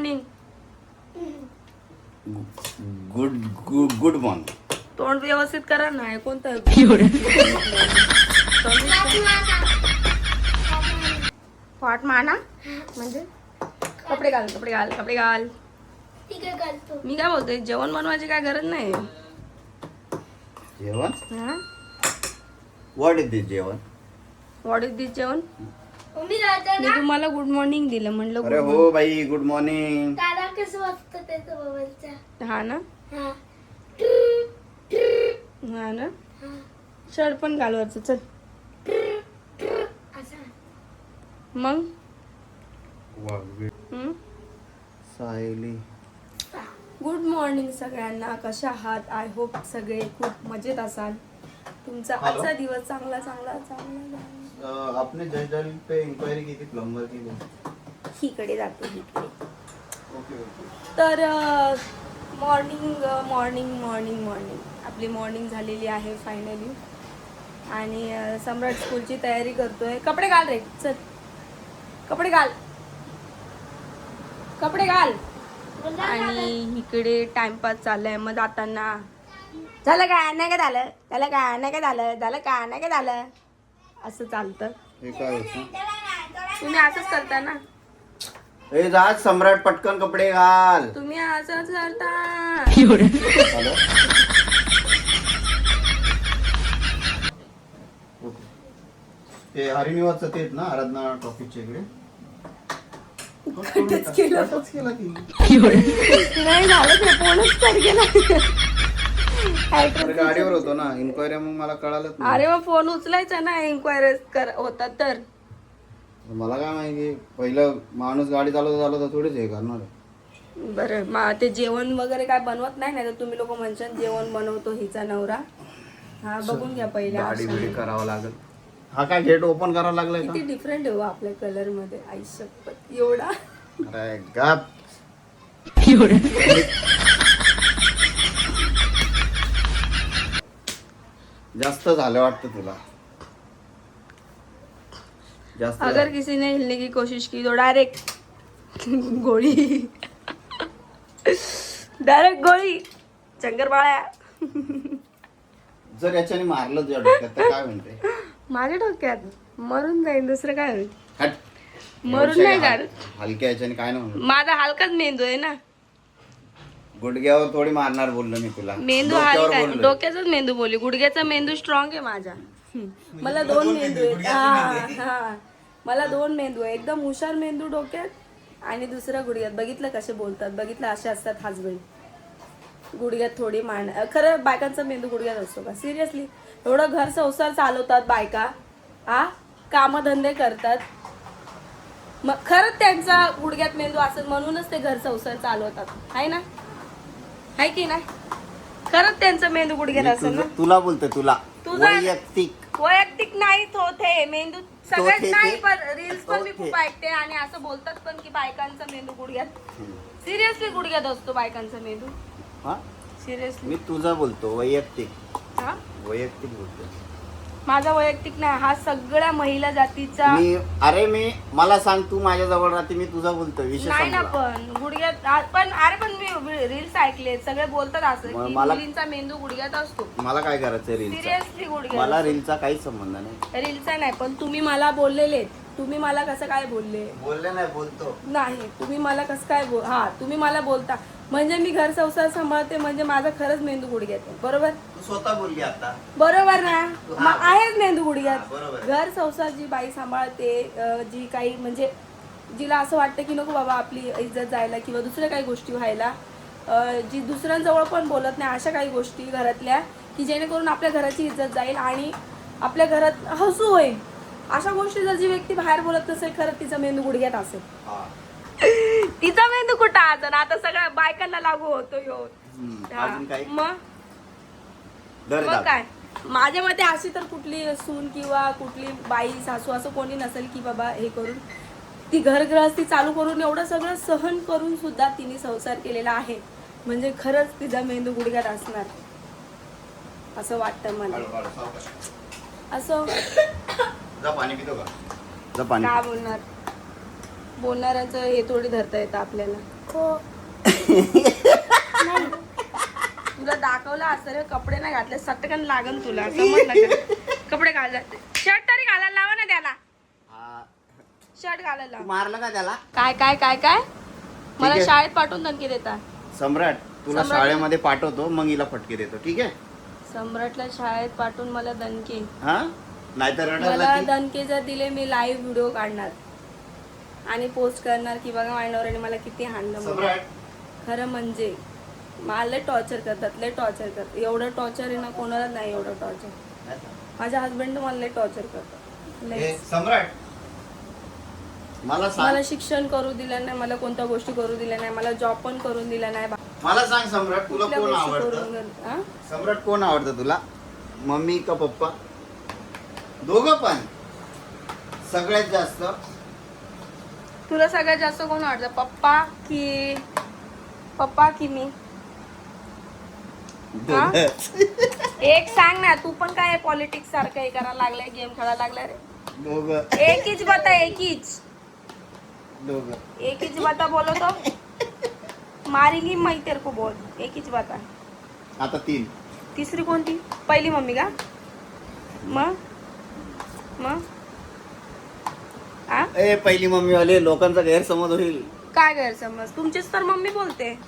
Morning good good good morning तोंड व्यवस्थित करा ना कोणतं पाठ माना? म्हणजे? कपडे घाल कपडे घाल कपडे घाल. मी काय बोलतोय जेवण बनवायची काय गरज नाही. जेवण? हा? व्हॉट इज दिस जेवण? व्हॉट इज दिस जेवण? मी तुम्हाला गुड मॉर्निंग दिलं म्हणलं अरे हो बाई गुड मॉर्निंग दादा कसं वाजतं त्याचं मोबाईलचा morning. हा ना? हा. हा ना? हा. शर्ट पण घाल वरचं चल. असं. मग? सायली. गुड मॉर्निंग सगळ्यांना. कशा आहात? आय होप सगळे खूप मजेत असाल. तुमचा. आजचा दिवस चांगला चांगला चांगला. आपने जज डायल पे इंक्वायरी की थी प्लम्बर की इकडे जातो इकडे. Okay okay. तर मॉर्निंग मॉर्निंग मॉर्निंग मॉर्निंग आपली मॉर्निंग झालेली आहे फायनली आणि सम्राट स्कूलची तयारी करतोय. कपडे घाल रे चल. कपडे घाल. कपडे घाल. आणि इकडे टाइमपास चाललाय. मग जाताना. झालं काय? नाही का झालं? झालं काय? नाही का झालं? झालं काय नाही का झालं? असं चालतं. हे काय होतं? तुम्ही असंच करता ना. ए जा सम्राट पटकन कपडे घाल. तुम्ही असंच करता हॅलो. ते हरिनिवासचं तेच ना आराधना ट्रॉफिकच्या इकडे. कटच केलं. कटच केला की. नाही झालं ते फोनच कर गेला अरे गाडीवर होतो ना इन्क्वायरी मग मला कळालंच नाही. अरे मग फोन उचलायचा ना इन्क्वायरी कर होता तर. मला काय माहिती पहिलं माणूस गाडी चालवता चालवता थोडीच हे करणार आहे. बरं मा ते जेवण वगैरे काय बनवत नाही ना तर तुम्ही लोक म्हणशाल जेवण बनवतो हिचा नवरा. हा बघून घ्या पहिले गाडी. बिडी करावं लागेल. हा काय गेट ओपन करावं लागलंय का? किती डिफरंट आहे हो आपल्या कलरमध्ये. आई शपथ एवढा. अरे गप. जास्त झालं वाटतं तुला? जास्त अगर. किसी ने हिलने की कोशिश की तो डायरेक्ट गोळी. डायरेक्ट गोळी. चंगर बाळ्या जर याच्याने मारलं तुझ्या डोक्यात तर काय म्हणते? माझ्या डोक्यात. मरून जाईल दुसरं काय होईल? हट. मरून नाही जाणार. हलक्या याच्याने काय नाही म्हणत माझा हलकाच मेंदू आहे ना. गुडघ्यावर थोडी मारणार बोललो मी तुला. मेंदू डोक्यावर आहे. बोललोय. डोक्याचाच मेंदू बोलली. गुडघ्याचा मेंदू स्ट्रॉंग आहे माझा. हम्म. मला दोन मेंदू आहेत. हा हा. मला दोन मेंदू आहे एकदम हुशार मेंदू डोक्यात आणि दुसरा गुडघ्यात. बघितलं कसे बोलतात. बघितलं असे असतात हाजबंड गुडघ्यात थोडी मान खरं बायकांचा मेंदू गुडघ्यात असतो का? सिरियसली एवढं घर संसार चालवतात बायका. हा कामधंदे करतात. मग खरंच त्यांचा गुडघ्यात मेंदू असेल म्हणूनच ते घर संसार चालवतात. आहे ना? आहे की नाही? खरंच त्यांचा मेंदू गुडघ्यात असेल ना? तुझं- तुला बोलतोय तुला. तुझा- वैयक्तिक. वैयक्तिक नाही थोथे मेंदू. सगळ्यात नाही ते- पण रील्स पण मी. खूप ऐकते आणि असं बोलतात पण की बायकांचा मेंदू गुडघ्यात सिरियसली गुडघ्यात असतो बायकांचा मेंदू? हा? सिरियसली मी तुझा बोलतो वैयक्तिक. हा? वैयक्तिक बोलतो माझा वैयक्तिक नाही हा सगळ्या महिला जातीचा मी अरे मी मला सांग तू माझ्या जवळ राहते मी तुझा बोलतोय विषय नाही ना संपला. पण गुडघ्यात आ- पण अरे पण मी रील्स ऐकले सगळे बोलतात असं मग की मला- मुलींचा मेंदू गुडघ्यात असतो. मला काय करायचं रीलचा सिरियसली गुडघ्यात मला रीलचा काहीच संबंध नाही. रीलचा नाही पण तुम्ही मला बोललेले तुम्ही मला कसं काय बोलले? बोलले नाही बोलतो. नाही तुम्ही मला कसं काय बोल हा तुम्ही मला बोलता. म्हणजे मी घर संसार सांभाळते म्हणजे माझा खरंच मेंदू गुडघ्यात बरोबर? तू स्वतः बोलली आता. बरोबर ना. मग आहेच मेंदू गुडघ्यात. घर संसार जी बाई सांभाळते जी काही म्हणजे जिला असं वाटतं की नको बाबा आपली इज्जत जायला किंवा दुसऱ्या काही गोष्टी व्हायला जी दुसऱ्यांजवळ पण बोलत नाही अशा काही गोष्टी घरातल्या की जेणेकरून आपल्या घराची इज्जत जाईल आणि आपल्या घरात हसू होईल. अशा गोष्टी जर जी व्यक्ती बाहेर बोलत नसेल खरं तिचा मेंदू गुडघ्यात असेल. तिचा मेंदू कुठं आता आता सगळ्या बायकांना लागू होतो हा. अजून काही मग? दर मग. काय? माझ्या मते अशी तर कुठली सून किंवा कुठली बाई सासू असं कोणी नसेल की बाबा हे करून. ती घरगृहस्थी चालू करून एवढं सगळं सहन करून सुद्धा तिने संसार केलेला आहे. म्हणजे खरंच तिचा मेंदू गुडघ्यात असणार. असं वाटतं मला. हळू, हळू, सावकाश. असं. जा पाणी पितो का? जा पाणी काय बोलणार? बोलणाऱ्याचं हे थोडी धरता येतं आपल्याला. हो. तुला दाखवलं असं रे कपडे नाही घातले सटकन लागन तुला समजलं का? कपडे घाल शर्ट तरी घालायला लावा ना त्याला. हा. शर्ट घालायला लावा. मारलं का त्याला? काय काय काय काय? मला आहे. शाळेत पाठवून धमकी देता. सम्राट तुला सम्राट. शाळेमध्ये पाठवतो मग हिला फटके देतो ठीक आहे? सम्राटला शाळेत पाठवून मला दणके हा? नाहीतर मला दणके जर दिले मी लाईव्ह व्हिडिओ काढणार. आणि पोस्ट करणार की बघा मायनवराने मला किती हाणलं म्हणून. खरं म्हणजे मला टॉर्चर करतात लय टॉर्चर करतात. एवढं टॉर्चर आहे ना कोणालाच नाही एवढं टॉर्चर माझ्या हस्बंड मला लय टॉर्चर करतात. लय. ए, सम्राट. मला सांग. मला शिक्षण करू दिलं नाही मला कोणत्या गोष्टी करू दिल्या नाही मला जॉब पण करून दिला नाही. मला सांग सम्राट तुला कोण गोष्टी आवडतं? सम्राट कोण आवडतं तुला? मम्मी का पप्पा? दोघं पण. सगळ्यात जास्त. तुला सगळ्यात जास्त कोण आवडतं? पप्पा की पप्पा की मी. एक सांग ना तू पण काय पॉलिटिक्स सारखं हे करायला लागलाय गेम खेळायला लागलाय रे? दोघं. एकीच बता एकीच. दोघं. एकीच बता बोलो तो मारेंगी मैं तेरे को बोल. एकीच बता आता तीन. तिसरी कोणती? पहिली मम्मी का? मग मग ए पहिली मम्मी वाले लोकांचा गैरसमज होईल. काय गैरसमज? तुमचीच तर मम्मी बोलते.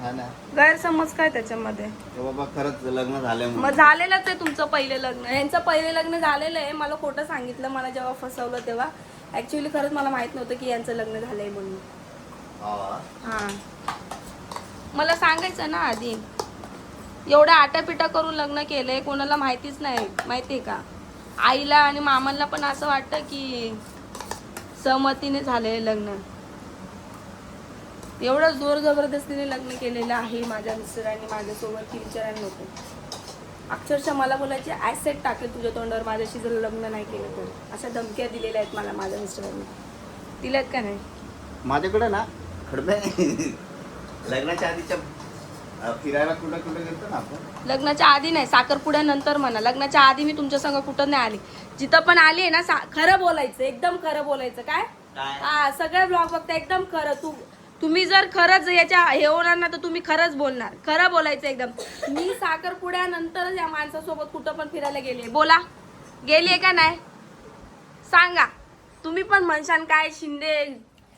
हा ना. गैरसमज काय त्याच्यामध्ये? बाबा खरंच लग्न मग. झालेलंच आहे तुमचं पहिले लग्न. यांचं पहिले लग्न झालेलं आहे. मला खोटं सांगितलं मला जेव्हा फसवलं तेव्हा. ऍक्च्युली खरंच मला माहीत नव्हतं की यांचं लग्न झालंय म्हणून. हा. हा. मला सांगायचं ना आधी. एवढ्या आटापिटा करून लग्न केलंय कोणाला माहितीच नाही. माहितीये का? आईला आणि मामांना पण असं वाटतं की सहमतीने झालेलं लग्न. एवढं जोर जबरदस्तीने लग्न केलेलं आहे माझ्या मिस्टरांनी माझ्यासोबत की विचारायला नको. अक्षरशः मला बोलायचे ॲसेट टाकेल तुझ्या तोंडावर माझ्याशी जर लग्न नाही केलं तर. अशा धमक्या दिलेल्या आहेत मला माझ्या मिस्टरांनी. दिल्यात का नाही? माझ्याकडे ना खडमे लग्नाच्या आधीच्या फिरायला कुठं कुठं गेलतो ना आपण? लग्नाच्या आधी नाही साखरपुड्यानंतर म्हणा. लग्नाच्या आधी मी तुमच्या संग कुठं नाही आली. जिथं पण आली आहे ना खरं बोलायचं एकदम खरं बोलायचं. काय? हा सगळे ब्लॉग बघता एकदम खरं. तू तुम्ही जर खरंच याच्या हे होणार ना तर तुम्ही खरंच बोलणार. खरं बोलायचं एकदम. मी साखरपुड्यानंतरच या माणसासोबत कुठं पण फिरायला गेले बोला. गेलीये का नाही? सांगा. तुम्ही पण म्हणशान काय शिंदे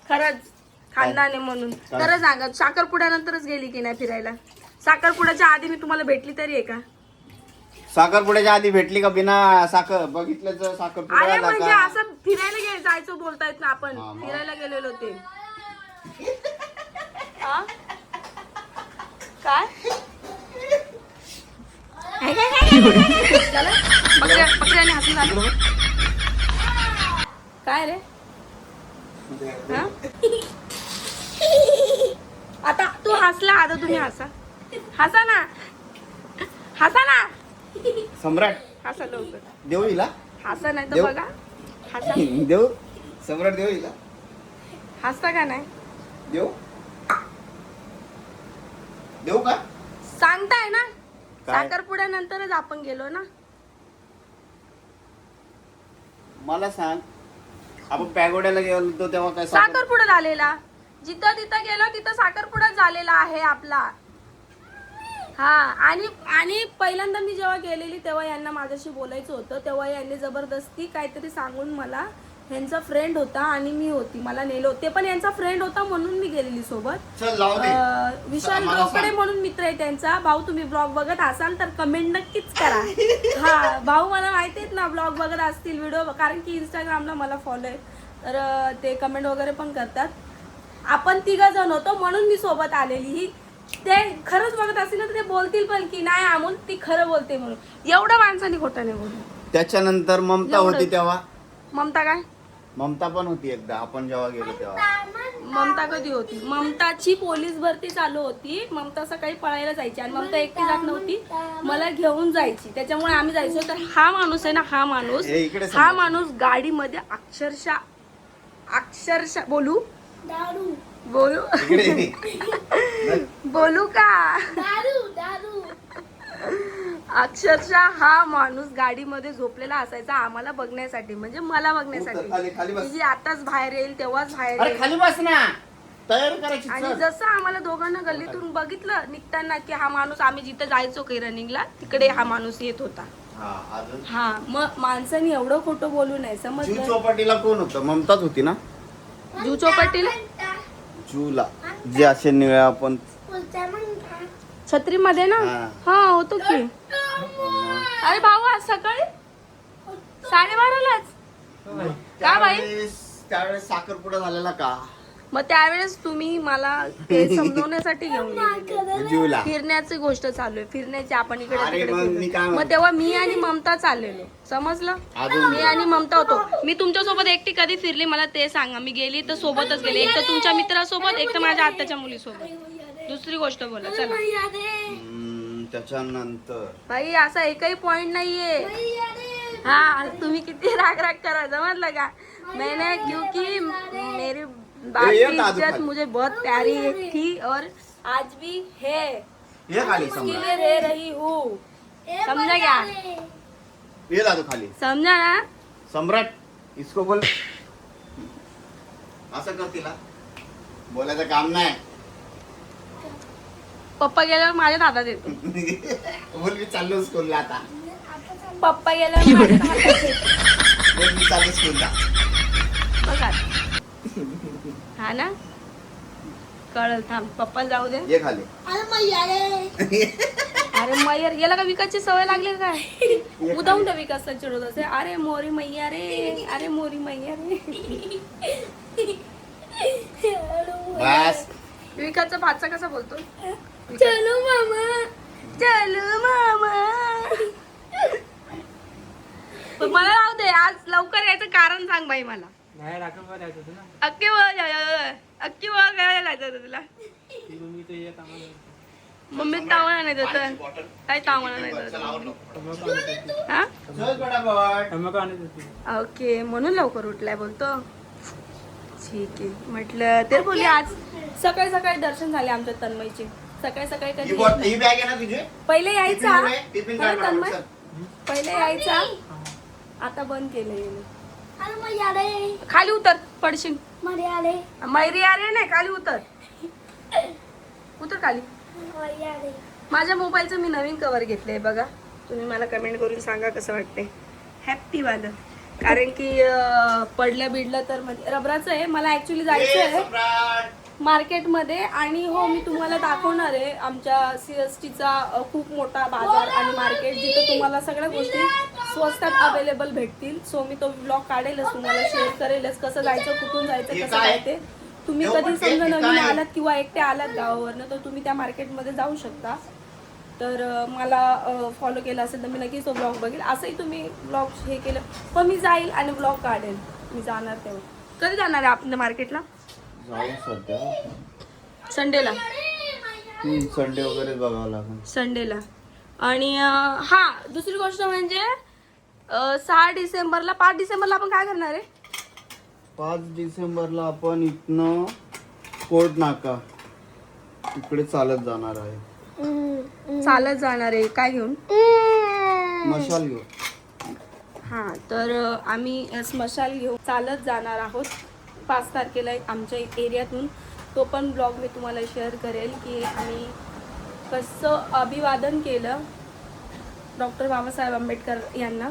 खरंच खानदान आहे म्हणून? खरं सांगा. साखरपुड्यानंतरच गेली की नाही फिरायला? साखरपुड्याच्या आधी मी तुम्हाला भेटली तरी आहे का? साखरपुड्याच्या आधी भेटली का बिना साखर बघितलं अरे म्हणजे का असं फिरायला गे जायचं बोलतायत ना आपण हा, मग. फिरायला गेलेलो ते हा? काय? झालं? हसून आली. काय रे हा? आता तू हसला आता तुम्ही हसा हसा ना हसा ना सम्राट. हसा लवकर. देऊ हिला. हसा नाही तर? बघा. हसा. देऊ. सम्राट देऊ हिला. हसता का नाही? देऊ. देऊ का? सांगताय ना. काय? साखरपुड्यानंतरच आपण गेलो ना. मला सांग. आपण पॅगोड्याला गेलो होतो तेव्हा काय साखर- साखरपुडा झालेला. जिथं तिथं गेलो तिथं साखरपुडा झालेला आहे आपला. हा आणि आणि पहिल्यांदा मी जेव्हा गेलेली तेव्हा यांना माझ्याशी बोलायचं होतं. तेव्हा यांनी जबरदस्ती काहीतरी सांगून मला ह्यांचा फ्रेंड होता आणि मी होती. मला नेलो ते पण यांचा फ्रेंड होता म्हणून मी गेलेली सोबत. अं, विशाल रोकडे. म्हणून मित्र आहे त्यांचा. भाऊ तुम्ही ब्लॉग बघत असाल तर कमेंट नक्कीच करा. हा भाऊ मला माहिती आहेत ना ब्लॉग बघत असतील व्हिडिओ कारण की इंस्टाग्रामला मला फॉलो आहे तर अं, ते कमेंट वगैरे पण करतात. आपण तिघ जण होतो म्हणून मी सोबत आलेली. ही ते खरंच बघत असतील ना तर ते बोलतील पण की नाही अमोल ती खरं बोलते म्हणून. एवढं माणसाने खोटं नाही बोलू त्याच्यानंतर ममता एवढंच. होती तेव्हा? ममता काय? ममता पण होती एकदा आपण जेव्हा गेलो तेव्हा. ममता कधी होती? ममताची पोलीस भरती चालू होती. ममता सकाळी पळायला जायची आणि ममता एकटी जात नव्हती. मला घेऊन जायची. त्याच्यामुळे आम्ही जायचो. तर हा माणूस आहे ना हा माणूस. इकडे हा. माणूस गाडीमध्ये अक्षरशः अक्षरशः बोलू? दारू. बोलू? बोलू का? दारू दारू. अक्षरशः हा माणूस गाडीमध्ये झोपलेला असायचा आम्हाला बघण्यासाठी म्हणजे मला बघण्यासाठी. की जी आताच बाहेर येईल तेव्हाच बाहेर अरे येईल. खाली बस ना. तयार करायची आणि. जसं आम्हाला दोघांना गल्लीतून बघितलं निघताना की हा माणूस आम्ही जिथे जायचो काही रनिंगला तिकडे हा माणूस येत होता. हा अजून? हा मग माणसाने एवढं खोटं बोलू नये जू समजलं चौपाटीला कोण होतं? ममताच होती ना? जू चौपाटीला? जूला जे असे निळ्या आपण छत्री मध्ये ना? हा. हा होतो की. अरे भाऊ आज सकाळी? साडेबारालाच? का बाई? त्यावेळेस त्यावेळेस साखरपुडा झालेला का? मग त्यावेळेस तुम्ही मला ते समजवण्यासाठी घेऊन फिरण्याची गोष्ट चालू आहे. फिरण्याची आपण इकडे अरे तिकडे मग मी काय फिरलो. म्हणतो? मग तेव्हा मी आणि ममता चाललेलो. समजलं? अजून मी आणि ममता होतो. मी तुमच्यासोबत एकटी कधी फिरली मला ते सांगा. मी गेली तर सोबतच गेली. एक तर तुमच्या मित्रासोबत एक तर माझ्या आत्याच्या मुलीसोबत. दुसरी गोष्ट बोला चला. हम्म, त्याच्यानंतर. बाई असा एकही पॉइंट नाहीये. हाँ तुम्ही किती राग राग करा समजलं का? मैंने क्योंकि मेरी दादू इज्जत। मुझे बहुत प्यारी थी और आज भी है। ये खाली उसके लिए रह रही हूँ। समझा क्या? ये दादू खाली। समझा ना? सम्राट इसको बोल। असं कर तिला। बोलायचं काम नाही. पप्पा गेल्यावर माझ्या हातात येतो बोल मी चाललो स्कूलला आता. पप्पा गेल्यावर माझ्या हातात येतो बोल मी चाललो स्कूलला. बघा. हा ना? कळल थांब पप्पा जाऊ दे. ये खाली. अरे मैया रे अरे मयर याला का विकासची सवय लागली का काय? उदाहून त्या विकासला चिडवत असे अरे मोरी मैया रे अरे मोरी मैया रे बस. विकासचा भाचा कसा बोलतो? चलो मामा. चलो मामा. मला राहू दे. आज लवकर यायचं कारण सांग बाई मला. नाही राखण जायचं होतं ना. अक्की अक्की जायचं होतं तुला. ती मम्मी ते येत आम्हाला मम्मी तावणा नाही देत काय तावणा नाही देत टोमॅटो आणत होती हा? चल पटापट टोमॅटो आणत होती ओके म्हणून लवकर उठलाय बोलतो. ठीक आहे. म्हटलं ते बोलले आज. सकाळी सकाळी दर्शन झाले आमच्या तन्मयचे. सकाळी सकाळी ही कधी बॉट- ही बॅग आहे ना तुझी? पहिले यायचा. टिफिन आहे? टिफिन काढ पटापट, तन्मय? चल. पहिले यायचा. आता बंद केलं खाली उतर पडशील. मैरी अरे नाही खाली उतर. उतर खाली. माझ्या मोबाईलचं मी नवीन कवर घेतलंय बघा. तुम्ही मला कमेंट करून सांगा कसं वाटतंय. हॅप्पी वालं कारण की पडलं बिडलं तर म्हणजे रबराचं आहे. मला ऍक्च्युली जायचं आहे मार्केटमध्ये आणि हो मी तुम्हाला दाखवणार आहे आमच्या सी एस टीचा खूप मोठा बाजार आणि मार्केट जिथे तुम्हाला सगळ्या गोष्टी स्वस्तात अवेलेबल भेटतील. सो मी तो ब्लॉग काढेलच तुम्हाला शेअर करेलच कसं जायचं कुठून जायचं कसं काय? जायचे तुम्ही कधी समजा नवीन? आलात किंवा एकटे आलात गावावरनं तर तुम्ही त्या मार्केटमध्ये जाऊ शकता. तर मला फॉलो केला असेल तर मी नक्कीच तो ब्लॉग बघेल. असंही तुम्ही ब्लॉग हे केलं. पण मी जाईल आणि ब्लॉग काढेल. मी जाणार तेव्हा. कधी जाणार आहे आपण मार्केटला? जाऊ सध्या. संडेला? संडे वगैरे बघावं लागेल. संडेला. आणि अं, हा दुसरी गोष्ट म्हणजे अं, सहा डिसेंबरला पाच डिसेंबरला आपण काय करणार आहे? पाच डिसेंबरला आपण इथनं कोर्ट नाका. इकडे चालत जाणार आहे. चालत जाणार आहे. काय घेऊन? मशाल घेऊ हा तर अं, आम्ही अं, स्मशाल घेऊन चालत जाणार आहोत. पाच तारखेला आमच्या एरियातून तो पण ब्लॉग मी तुम्हाला शेअर करेल की आम्ही कसं अभिवादन केलं डॉक्टर बाबासाहेब आंबेडकर यांना.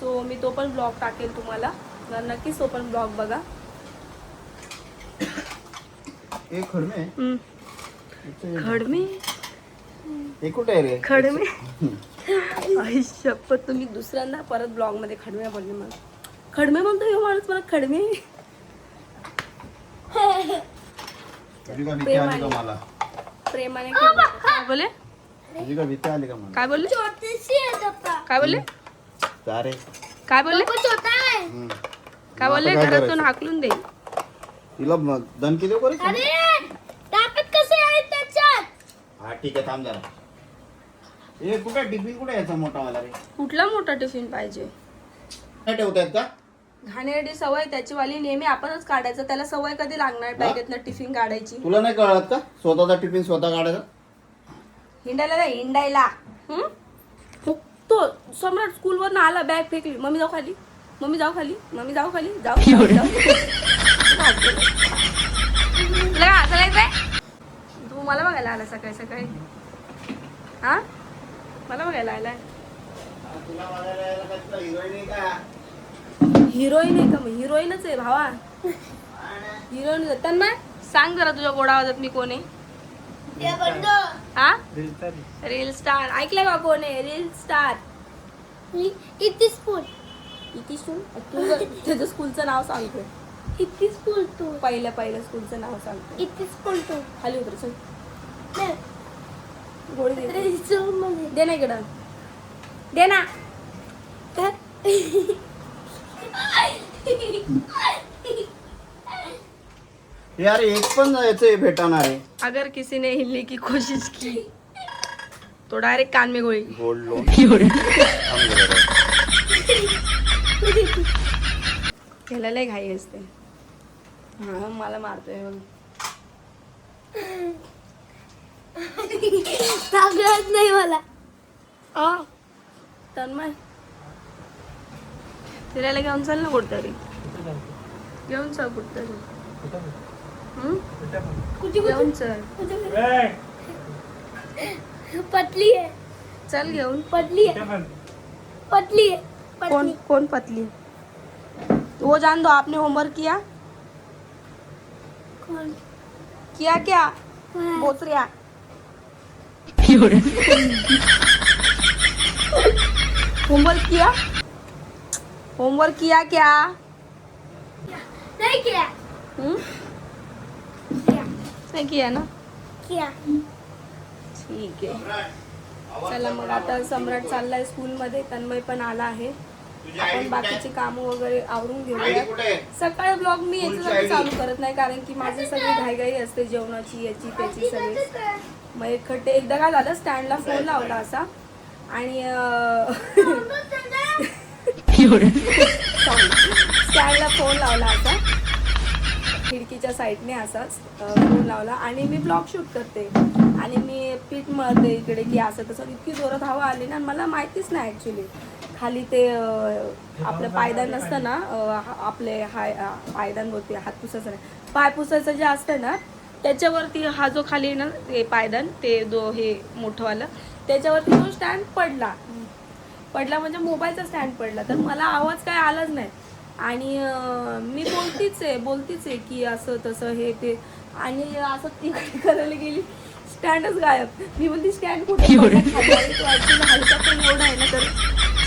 सो मी तो पण ब्लॉग टाकेल तुम्हाला. तर नक्कीच तो पण ब्लॉग बघा. हे खडमे. खडमे? खडमे? आई शपथ तुम्ही दुसऱ्यांदा परत ब्लॉगमध्ये खडमे बोलले मला. खडमे म्हणतो हे माणूस मला खडमे भीती आली का मला? प्रेमाने. काय बोले तुझी का भीती आली का मला? काय बोलले? छोटीशी आहे पप्पा काय बोलले? जा रे काय बोलले? पप्पा छोटा आहे. हम्म. काय बोलले? आता काय घरातून? हाकलून दे. तिला म- धमकी देऊ करे अरे ताकद कसे आहे त्याच्यात? हा ठीक आहे थांब जरा. हे कुठे टिफिन कुठे यायचा मोठा वाला रे? कुठला मोठा टिफिन पाहिजे? ठेवतायत का? घाणेरडी सवय त्याची वाली नेहमी आपणच काढायचं. त्याला सवय कधी लागणार बॅगेतनं टिफिन काढायची? तुला नाही कळत का? स्वतःचा टिफिन स्वतः काढायचा? हिंडायला नाही हिंडायला. तो सम्राट स्कूलवर आला बॅग फेकली. मम्मी जाऊ खाली. मम्मी जाऊ खाली. मम्मी जाऊ खाली. जाऊ जाऊ, जाऊ. तुला काय हसायला येतंय तू मला बघायला आला सकाळी सकाळी. हा? मला बघायला आलाय. तुला बघायला यायला काय तुला हिरोईन आहे का? हिरोईन आहे का मग? हिरोईनच आहे भावा. हिरोईन त्यांना सांग जरा तुझ्या गोडा आवाजात मी कोण आहे. हा? रील स्टार ऐकलं का कोण आहे? रील स्टार इतकी स्कूल किती स्कूल तुझं त्याचं स्कूलचं नाव सांगतो इतकी स्कूल तू. पहिल्या पहिल्या स्कूलचं नाव सांगतो इतकी स्कूल तू. खाली उतर चल. गोळी. दे. ना इकडं. दे ना. यार एक पण याचं भेटणार आहे अगर किसी ने हिलने की कोशिश की तो डायरेक्ट कान में गोळी. गोल्ड लोन त्याला लय घाई असते. हा मला मारतोय बघ. नाही मला. आ? तन्मय. फिरायला घेऊन चल ना कुठतरी. घेऊन चल कुठतरी. हम्म? घेऊन चल. पतली आहे. चल घेऊन. पतली आहे. पतली आहे. कौन कौन पतली? वो जान दो आपने होमवर्क किया? कौन किया क्या? हाँ। बोसरिया होमवर्क किया? होमवर्क किया क्या? नहीं किया। हम्म? किया। नहीं किया ना? किया। ठीक आहे चला मग आता सम्राट चाललाय स्कूलमध्ये. तन्मय पण आला आहे. आपण बाकीची कामं वगैरे आवरून आहे? सकाळी ब्लॉग मी याच्यासाठी. चालू करत नाही कारण की माझी सगळी घाईघाई असते जेवणाची याची त्याची सगळी. मग एकखट्टे एकदा काय झालं? स्टँडला फोन लावला असा. आणि स्टँडला फोन लावला असा. खिडकीच्या साईडने असाच फोन लावला आणि मी ब्लॉग शूट करते. आणि मी पीठ मळते इकडे की असं तसं. इतकी जोरात हवा आली ना मला माहितीच नाही ॲक्च्युली खाली ते आपलं पायदान असतं ना आपले हाय पायदान बोलते हात पुसायचं नाही. पाय पुसायचं जे असतं ना त्याच्यावरती हा जो खाली ना ते पायदान ते जो हे मोठंवालं त्याच्यावरती तो स्टँड पडला. पडला म्हणजे मोबाईलचा स्टँड पडला. तर मला आवाज काय आलाच नाही. आणि मी बोलतीच आहे बोलतीच आहे की असं तसं हे ते. आणि असं तिकडे करायला गेली स्टँडच गायब. मी बोलती स्टँड कुठे तो हलका पण एवढा आहे ना तर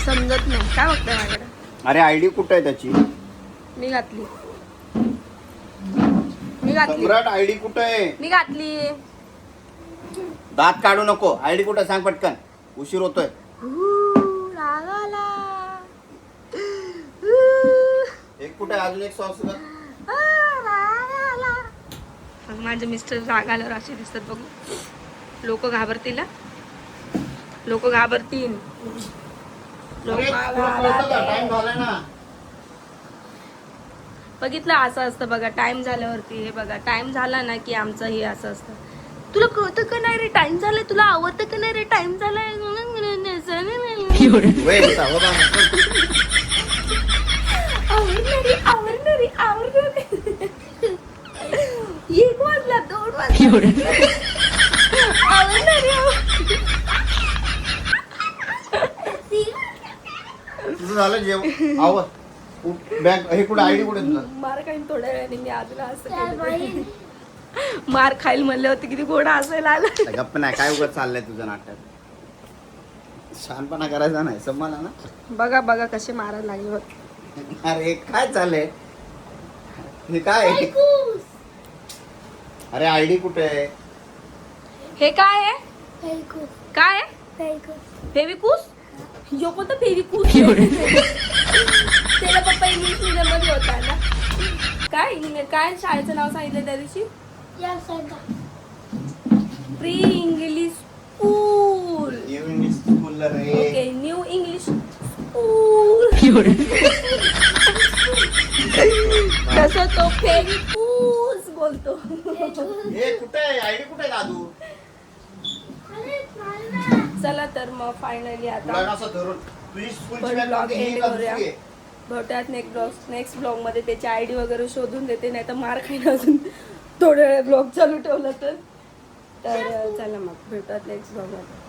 समजत नाही. काय बघताय माझ्याकडे? अरे आयडी कुठे आहे त्याची? मी घातली. मी घातली. सम्राट आयडी कुठे आहे? मी घातली. दात काढू नको. आयडी कुठे सांग पटकन. उशीर होतोय. हू, एक कुठे? अजून एक सॉस. मग माझे मिस्टर राग आल्यावर असे दिसतात बघू. लोक घाबरतील लोक घाबरतील. बघितलं असं असतं बघा टाइम झाल्यावरती. हे बघा टाइम झाला ना की आमचं हे असं असतं. तुला कळतं का नाही रे? टाइम झालाय तुला आवडतं का नाही रे? टाइम झालाय वय होता, बा. आवडणारी आवडणारी आवडणारी. एक वाजला दोन वाजला. आवडणारी आवड- तुझं झालं जेव आव बॅग हे कुठे आयडी कुठे आहे तुझा? मार खाईन थोड्या वेळाने मी अजून असं मार खाईल म्हणलं होतं किती गोडा असायला आला. गप्प नाही काय उगाच चाललंय तुझं नाटक? शहाणपणा करायचा नाही समजला ना. बघा बघा कसे मारायला लागले बघ. अरे काय चाललंय? हे काय. अरे आयडी कुठे आहे? हे काय आहे. काय आहे. फेविकूस. यो कोणतं फेविकूस? त्याला पप्पा इंग्लिश मीडियममध्ये होता ना. काय? इंग्लिश काय शाळेचं नाव सांगितलं त्या दिवशी. Pre English school. स्कूलला ओके न्यू इंग्लिश स्कूल तसं तो फेविकूस बोलतो. हे कुठे आहे? आयडी कुठे आहे दादू. चला तर मग फायनली तुला आता असं धरून? तुझी स्कूलची पण बॅग ब्लॉग कोणती? ही एंड का करूया. दुसरी आहे? भेटूयात नेक्स्ट ब्लॉग नेक्स्ट ब्लॉगमध्ये त्याची आयडी वगैरे शोधून देते नाही तर मार खाईन अजून. थोड्या वेळ ब्लॉग चालू ठेवला तर. तर चला मग भेटूयात नेक्स्ट ब्लॉगमध्ये